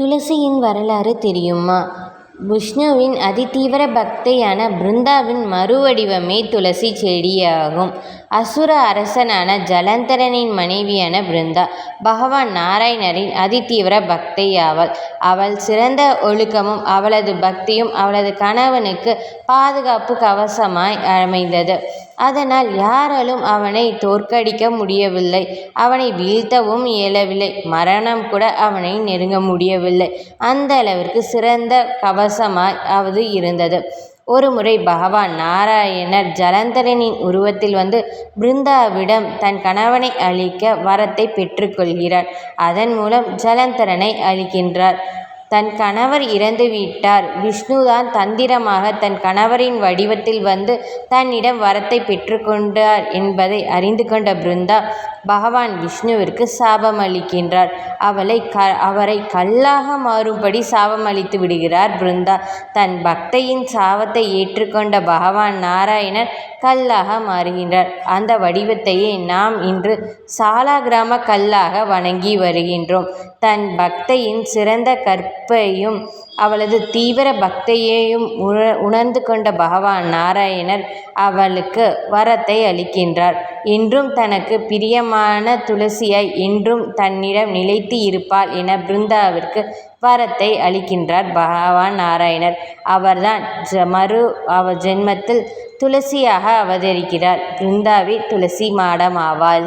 துளசியின் வரலாறு தெரியுமா விஷ்ணுவின் அதிதீவிர பக்தையான பிருந்தாவின் மறுவடிவமே துளசி செடியாகும். அசுர அரசனான ஜலந்தரனின் மனைவியான பிருந்தா பகவான் நாராயணரின் அதிதீவிர பக்தையாவாள். அவள் சிறந்த ஒழுக்கமும் அவளது பக்தியும் அவளது கணவனுக்கு பாதுகாப்பு கவசமாய் அமைந்தது. அதனால் யாராலும் அவனை தோற்கடிக்க முடியவில்லை அவனை வீழ்த்தவும் இயலவில்லை மரணம் கூட அவனை நெருங்க முடியவில்லை. அந்த அளவிற்கு சிறந்த கவசமாய் அது இருந்தது. ஒருமுறை பகவான் நாராயணர் ஜலந்தரனின் உருவத்தில் வந்து பிருந்தாவிடம் தன் கணவனை அழிக்க வரத்தை பெற்றுக்கொள்கிறார் அதன் மூலம் ஜலந்தரனை அழிக்கின்றார். தன் கணவர் இறந்துவிட்டார். விஷ்ணுதான் தந்திரமாக தன் கணவரின் வடிவத்தில் வந்து தன்னிடம் வரத்தை பெற்றுக்கொண்டார் என்பதை அறிந்து கொண்ட பிருந்தா பகவான் விஷ்ணுவிற்கு சாபமளிக்கின்றார். அவரை கல்லாக மாறும்படி சாபமளித்து விடுகிறார் பிருந்தா. தன் பக்தையின் சாபத்தை ஏற்றுக்கொண்ட பகவான் நாராயணன் கல்லாக மாறுகின்றார். அந்த வடிவத்தையே நாம் இன்று சாலாகிராம கல்லாக வணங்கி வருகின்றோம். தன் பக்தையின் சிறந்த கற்பையும் அவளது தீவிர பக்தையையும் உணர்ந்து கொண்ட பகவான் நாராயணர் அவளுக்கு வரத்தை அளிக்கின்றார். என்றும் தனக்கு பிரியமான துளசியாய் என்றும் தன்னிடம் நிலைத்து இருப்பாள் என பிருந்தாவிற்கு வரத்தை அளிக்கின்றார் பகவான் நாராயணர். அவர்தான் மறு ஜென்மத்தில் துளசியாக அவதரிக்கிறார். பிருந்தாவே துளசி மாடமாவாள்.